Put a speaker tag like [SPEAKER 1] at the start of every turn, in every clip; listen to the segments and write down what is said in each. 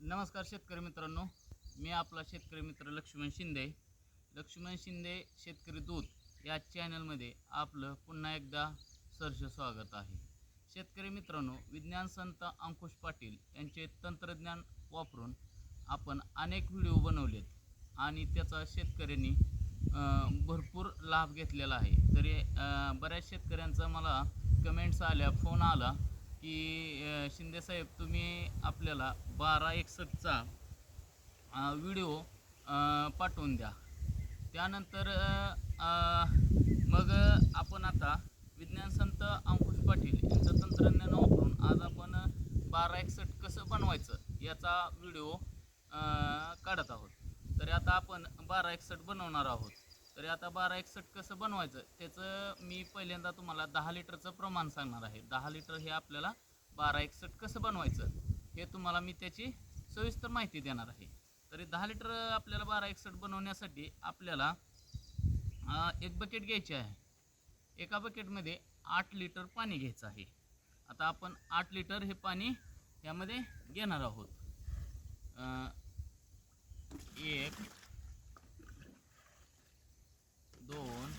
[SPEAKER 1] नमस्कार शेतकरी मित्रांनो. मी आपला शेतकरी मित्र लक्ष्मण शिंदे. लक्ष्मण शिंदे शेतकरी दूत या चॅनलमध्ये आपलं पुन्हा एकदा सर्ष स्वागत आहे. शेतकरी मित्रांनो विज्ञान संत अंकुश पाटील यांचे तंत्रज्ञान वापरून आपण अनेक व्हिडिओ बनवलेत आणि त्याचा शेतकऱ्यांनी भरपूर लाभ घेतलेला आहे. तरी बऱ्याच शेतकऱ्यांचा मला कमेंट्स आल्या फोन आला की शिंदेसाहेब तुम्ही आपल्याला बारा एकसष्टचा व्हिडिओ पाठवून द्या. त्यानंतर मग आपण आता विज्ञान संत अंकुश पाटील यांचं तंत्रज्ञान वापरून आज आपण बारा एकसष्ट कसं बनवायचं याचा व्हिडिओ काढत आहोत. तरी आता आपण बारा एकसष्ट बनवणार आहोत. तरी आता बारा एकसठ कसं बनवायचं त्याचं मी पहिल्यांदा तुम्हाला दहा लिटरचं प्रमाण सांगणार आहे. दहा लिटर हे आपल्याला बारा एकसठ कसं बनवायचं हे तुम्हाला मी त्याची सविस्तर माहिती देणार आहे. तरी दहा लिटर आपल्याला बारा एकसठ बनवण्यासाठी आपल्याला एक बकेट घ्यायची आहे. एका बकेटमध्ये आठ लिटर पाणी घ्यायचं आहे. आता आपण आठ लिटर हे पाणी यामध्ये घेणार आहोत अं, एक दोन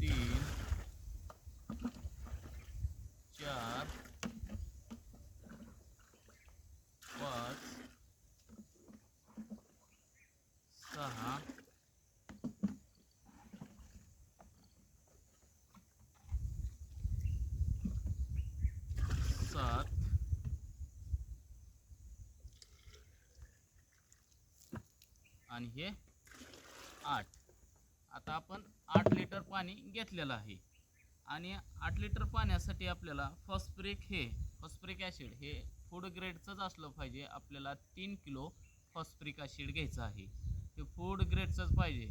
[SPEAKER 1] तीन चार पाच सहा सात आणि हे आठ. आता आपण आठ लिटर पाणी घेतलेलं आहे. आणि आठ लिटर पाण्यासाठी आपल्याला फॉस्प्रिक हे फॉस्प्रिक ॲसिड हे फूड ग्रेडचंच असलं पाहिजे. आपल्याला तीन किलो फॉस्प्रिक ॲसिड घ्यायचं आहे. हे फूड ग्रेडचंच पाहिजे.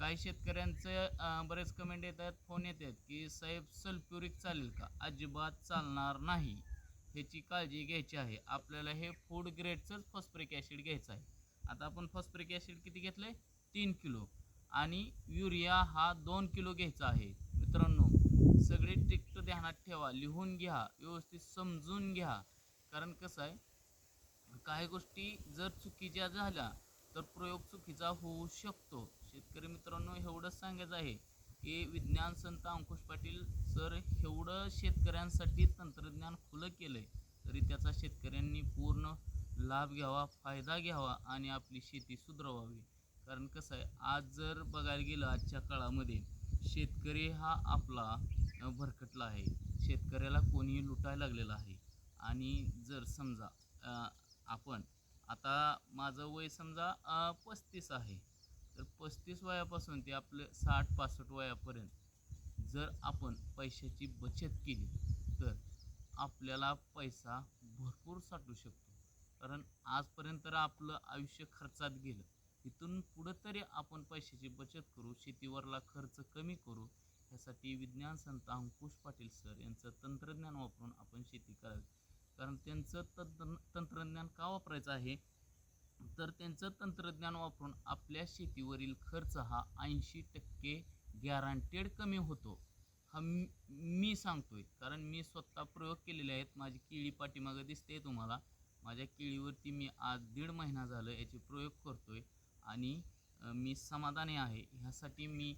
[SPEAKER 1] काही शेतकऱ्यांचं बरेच कमेंट येतात फोन येतात की साहेब सल्फ्युरिक चालेल का? अजिबात चालणार नाही. ह्याची काळजी घ्यायची आहे. आपल्याला हे फूड ग्रेडचंच फॉस्प्रिक ॲसिड घ्यायचं आहे. आता आपण फॉस्फरिक ॲसिड किती घेतलं आहे तीन किलो. आणि युरिया हा दोन किलो घ्यायचा आहे. मित्रांनो सगळे टिक्ट ध्यानात ठेवा लिहून घ्या व्यवस्थित समजून घ्या. कारण कसं आहे काही गोष्टी जर चुकीच्या झाल्या तर प्रयोग चुकीचा होऊ शकतो. शेतकरी मित्रांनो एवढंच सांगायचं आहे की विज्ञान संत अंकुश पाटील सर एवढं शेतकऱ्यांसाठी तंत्रज्ञान खुलं केलं आहे तरी त्याचा शेतकऱ्यांनी पूर्ण लाभ घ्यावा फायदा घ्यावा आणि आपली शेती सुधरवावी. कारण कसं आहे आज जर बघायला गेलं आजच्या काळामध्ये शेतकरी हा आपला भरकटला आहे. शेतकऱ्याला कोणीही लुटायला लागलेला आहे. आणि जर समजा आपण आता माझं वय समजा पस्तीस आहे. तर पस्तीस वयापासून ते आपलं साठ पासष्ट वयापर्यंत जर आपण पैशाची बचत केली तर आपल्याला पैसा भरपूर साठू शकतो. कारण आजपर्यंत तर आपलं आयुष्य खर्चात गेलं. इथून पुढं तरी आपण पैशाची बचत करू शेतीवरला खर्च कमी करू यासाठी विज्ञान संत अंकुश पाटील सर यांचं तंत्रज्ञान वापरून आपण शेती करावी. कारण त्यांचं तंत्र तंत्रज्ञान का वापरायचं आहे? तर त्यांचं तंत्रज्ञान वापरून आपल्या शेतीवरील खर्च हा ऐंशी टक्के गॅरंटेड कमी होतो. हा मी मी सांगतोय. कारण मी स्वतः प्रयोग केलेले आहेत. माझी केळी पाठीमागं दिसते तुम्हाला. माझ्या केळीवरती मी आज दीड महिना झालं याचे प्रयोग करतो आहे आणि मी समाधानी आहे. ह्यासाठी मी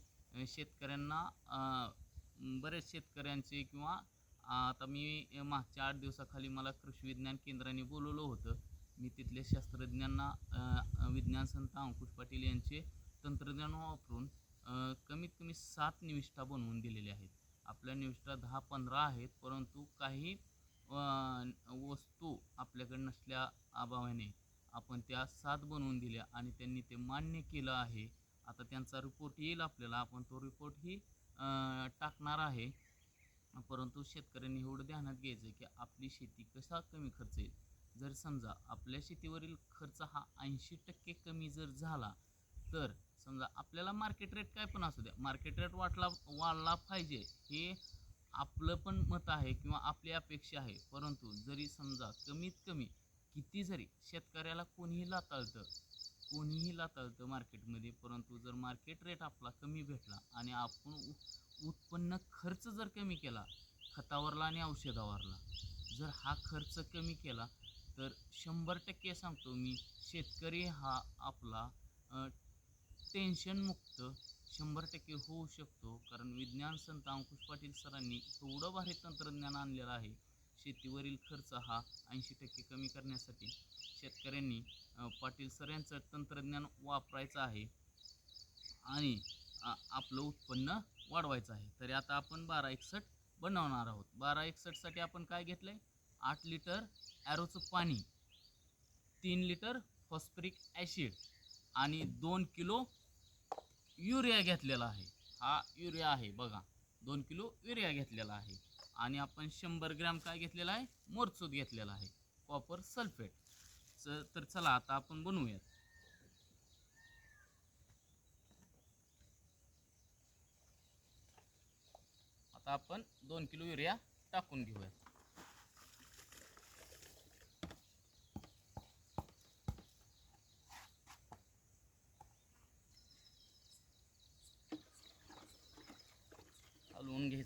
[SPEAKER 1] शेतकऱ्यांना बऱ्याच बरेच शेतकऱ्यांचे किंवा आता मी मागच्या आठ दिवसाखाली मला कृषी विज्ञान केंद्राने बोलवलं होतं. मी तिथल्या शास्त्रज्ञांना विज्ञान संत अंकुश पाटील यांचे तंत्रज्ञान वापरून कमीत कमी सात निविष्ठा बनवून दिलेल्या आहेत. आपल्या निविष्ठा दहा पंधरा आहेत परंतु काही वस्तू आपल्याकडे नसल्या अभावाने आपण त्या सात बनवून दिल्या आणि त्यांनी ते मान्य केलं आहे. आता त्यांचा रिपोर्ट येईल आपल्याला. आपण तो रिपोर्टही टाकणार आहे. परंतु शेतकऱ्यांनी एवढं ध्यानात घ्यायचं की आपली शेती कसा कमी खर्च येईल? जर समजा आपल्या शेतीवरील खर्च हा ऐंशी टक्के कमी जर झाला तर समजा आपल्याला मार्केट रेट काय पण असू द्या. मार्केट रेट वाटला वाढला पाहिजे हे आपलं पण मत आहे किंवा आपली अपेक्षा आहे. परंतु जरी समजा कमीत कमी किती जरी शेतकऱ्याला कोणीही लाताळतं कोणीही लाताळतं मार्केटमध्ये परंतु जर मार्केट रेट आपला कमी भेटला आणि आपण उत्पन्न खर्च जर कमी केला खतावरला आणि औषधावरला जर हा खर्च कमी केला तर शंभर टक्के सांगतो मी शेतकरी हा आपला टेन्शनमुक्त शंभर टक्के होऊ शकतो. कारण विज्ञान संत अंकुश पाटील सरांनी एवढं भारी तंत्रज्ञान आणलेलं आहे. शेतीवरील खर्च हा ऐंशी टक्के कमी करण्यासाठी शेतकऱ्यांनी पाटील सर यांचं तंत्रज्ञान वापरायचं आहे आणि आपलं उत्पन्न वाढवायचं आहे. तरी आता आपण बारा एकसठ बनवणार आहोत. बारा एकसठसाठी आपण काय घेतलं आहे आठ लिटर ॲरोचं पाणी तीन लिटर फॉस्फरिक ॲसिड आणि दोन किलो युरिया घेतलेला आहे. हा युरिया आहे बघा. दोन किलो युरिया घेतलेला आहे. आणि आपण शंभर ग्रॅम काय घेतलेला आहे? मोरचूत घेतलेला आहे. Copper sulphate. च तर चला आता आपण बनवूयात. आता आपण दोन किलो युरिया टाकून घेऊयात.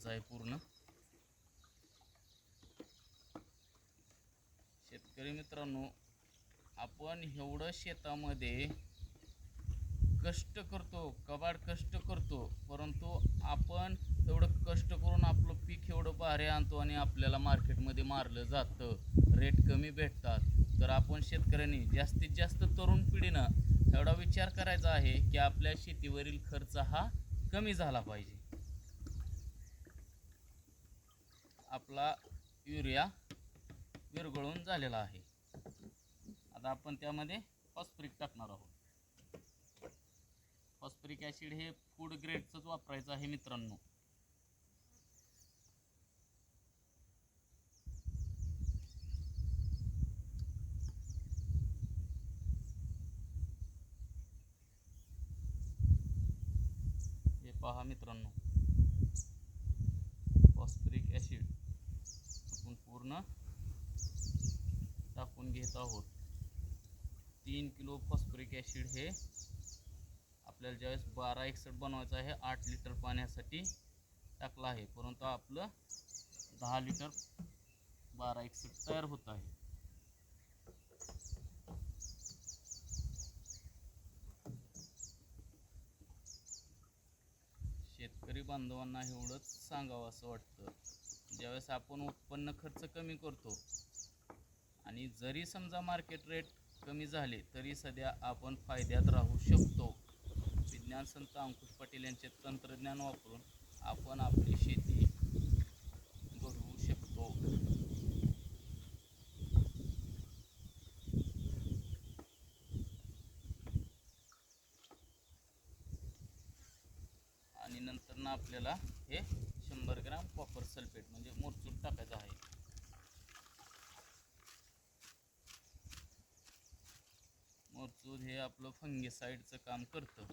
[SPEAKER 1] आहे पूर्ण. शेतकरी मित्रांनो आपण एवढं शेतामध्ये कष्ट करतो कबाड कष्ट करतो परंतु आपण तेवढं कष्ट करून आपलं पीक एवढं भारी आणतो आणि आपल्याला मार्केटमध्ये मारलं जातं रेट कमी भेटतात. तर आपण शेतकऱ्यांनी जास्तीत जास्त तरुण पिढीनं एवढा विचार करायचा आहे की आपल्या शेतीवरील खर्च हा कमी झाला पाहिजे. आपला युरिया विरघळून झालेला आहे. आता आपण त्यामध्ये फॉस्फरिक टाकणार आहोत. फॉस्फरिक ॲसिड हे फूड ग्रेडचंच वापरायचं आहे मित्रांनो. हे पहा मित्रांनो फॉस्फरिक ॲसिड आपण पूर्ण आपण घेत आहोत. तीन किलो फॉस्फरिक ॲसिड हे आपल्याला ज्यावेळेस बारा एकसठ बनवायचं आहे आठ लिटर पाण्यासाठी टाकलं आहे. परंतु आपलं दहा लिटर बारा एकसठ तयार होत आहे. शेतकरी बांधवांना एवढंच सांगावं असं वाटतं. ज्यावेळेस आपण उत्पन्न खर्च कमी करतो आणि जरी समजा मार्केट रेट कमी झाले तरी सध्या आपण फायद्यात राहू शकतो. विज्ञान संत अंकुश पाटील यांचे तंत्रज्ञान वापरून आपण आपली शेती घडवू शकतो. आणि नंतर ना आपल्याला हे शंभर ग्राम कॉपर सल्फेट म्हणजे मोरचूर टाकायचं आहे मोरचूद हे आपलं फंगीसाईडचं काम करतं.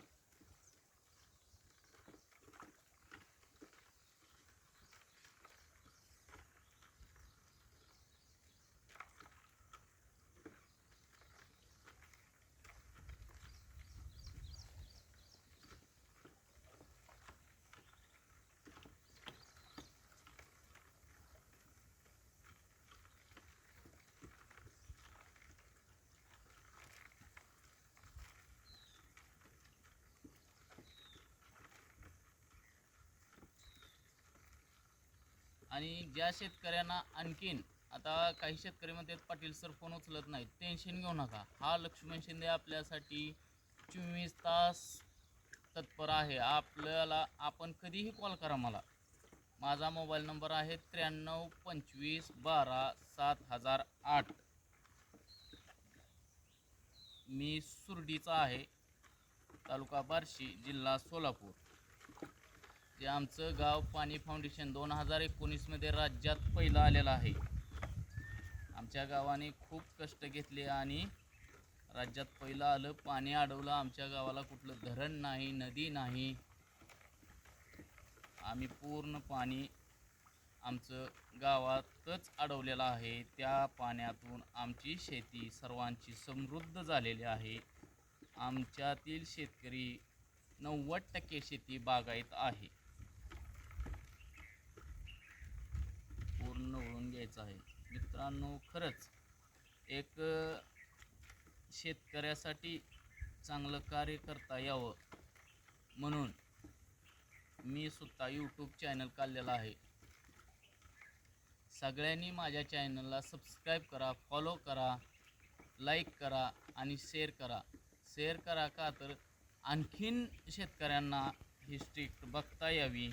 [SPEAKER 1] आणि ज्या शेतकऱ्यांना आणखीन आता काही शेतकरी म्हणतात पाटील सर फोन उचलत नाहीत टेन्शन घेऊ नका. हा लक्ष्मण शिंदे आपल्यासाठी चोवीस तास तत्पर आहे. आपल्याला आपण कधीही कॉल करा मला. माझा मोबाईल नंबर आहे त्र्याण्णव पंचवीस बारा सात हजार आठ. मी सुरडीचा आहे. तालुका बार्शी जिल्हा सोलापूर. ते आमचं गाव पाणी फाउंडेशन दोन हजार एकोणीसमध्ये राज्यात पहिलं आलेलं आहे. आमच्या गावाने खूप कष्ट घेतले आणि राज्यात पहिलं आलं. पाणी अडवलं. आमच्या गावाला कुठलं धरण नाही नदी नाही. आम्ही पूर्ण पाणी आमचं गावातच अडवलेलं आहे. त्या पाण्यातून आमची शेती सर्वांची समृद्ध झालेली आहे. आमच्यातील शेतकरी नव्वद टक्के शेती बागायत आहे. पूर्ण वळून घ्यायचं आहे. मित्रांनो खरंच एक शेतकऱ्यासाठी चांगलं कार्य करता यावं म्हणून मी सुद्धा यूट्यूब चॅनल काढलेला आहे. सगळ्यांनी माझ्या चॅनलला सबस्क्राईब करा फॉलो करा लाईक करा आणि शेअर करा. शेअर करा का तर आणखीन शेतकऱ्यांना ही स्ट्रिक्ट बघता यावी.